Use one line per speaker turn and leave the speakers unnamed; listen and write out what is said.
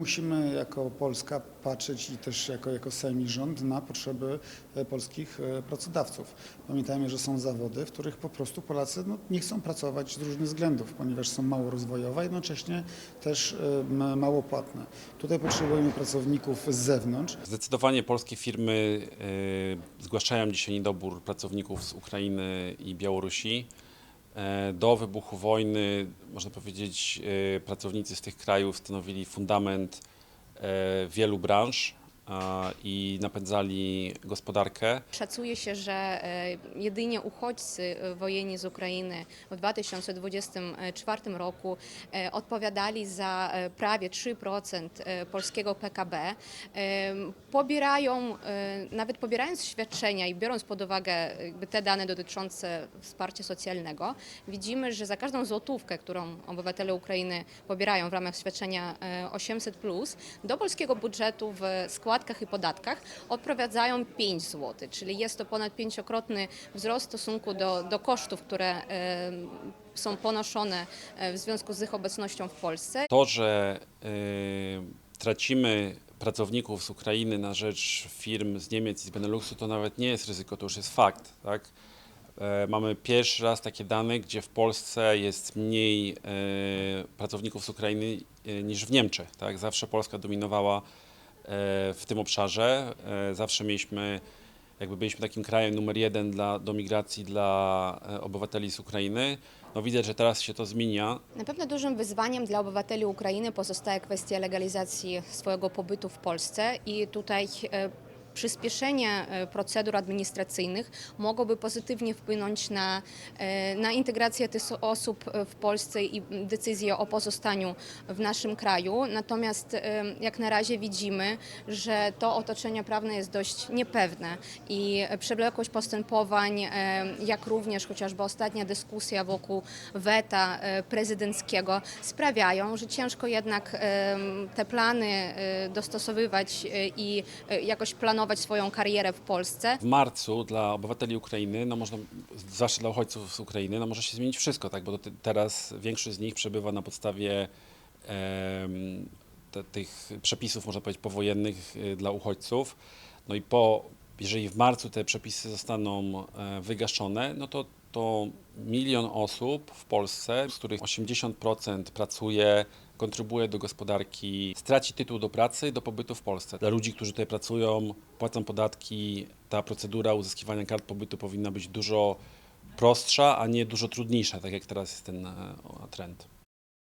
Musimy jako Polska patrzeć i też jako, jako rząd na potrzeby e, polskich e, pracodawców. Pamiętajmy, że są zawody, w których po prostu Polacy no, nie chcą pracować z różnych względów, ponieważ są mało rozwojowe, jednocześnie też e, mało płatne. Tutaj potrzebujemy pracowników z zewnątrz.
Zdecydowanie polskie firmy zgłaszają dzisiaj niedobór pracowników z Ukrainy i Białorusi. E, Do wybuchu wojny, można powiedzieć, y, pracownicy z tych krajów stanowili fundament e, wielu branż i napędzali gospodarkę.
Szacuje się, że e, jedynie uchodźcy e, wojenni z Ukrainy w 2024 roku e, odpowiadali za prawie 3% e, polskiego PKB. Pobierają, nawet pobierając świadczenia i biorąc pod uwagę te dane dotyczące wsparcia socjalnego, widzimy, że za każdą złotówkę, którą obywatele Ukrainy pobierają w ramach świadczenia e, 800, do polskiego budżetu w składkach i podatkach odprowadzają 5 zł, czyli jest to ponad pięciokrotny wzrost w stosunku do, do kosztów, które e, są ponoszone e, w związku z ich obecnością w Polsce.
To, że y, tracimy pracowników z Ukrainy na rzecz firm z Niemiec i z Beneluxu, to nawet nie jest ryzyko, to już jest fakt. Tak? E, Mamy pierwszy raz takie dane, gdzie w Polsce jest mniej e, pracowników z Ukrainy e, niż w Niemczech. Tak? Zawsze Polska dominowała e, w tym obszarze. E, Zawsze mieliśmy, jakby byliśmy takim krajem numer jeden dla, do migracji dla e, obywateli z Ukrainy. No widać, że teraz się to zmienia.
Na pewno dużym wyzwaniem dla obywateli Ukrainy pozostaje kwestia legalizacji swojego pobytu w Polsce i tutaj e, przyspieszenie e, procedur administracyjnych mogłoby pozytywnie wpłynąć na, e, na integrację tych osób w Polsce i decyzję o pozostaniu w naszym kraju. Natomiast e, jak na razie widzimy, że to otoczenie prawne jest dość niepewne i przewlekłość postępowań, jak również chociażby ostatnia dyskusja wokół weta prezydenckiego sprawiają, że ciężko jednak te plany dostosowywać i jakoś planować swoją karierę w Polsce.
W marcu dla obywateli Ukrainy, no można, zwłaszcza dla uchodźców z Ukrainy, no może się zmienić wszystko, tak? bo te, teraz większość z nich przebywa na podstawie te, tych przepisów, można powiedzieć, powojennych y, dla uchodźców. No i po, jeżeli w marcu te przepisy zostaną e, wygaszone, no to, to milion osób w Polsce, z których 80% pracuje, kontrybuje do gospodarki, straci tytuł do pracy do pobytu w Polsce. Dla ludzi, którzy tutaj pracują, płacą podatki, ta procedura uzyskiwania kart pobytu powinna być dużo prostsza, a nie dużo trudniejsza, tak jak teraz jest ten e, trend.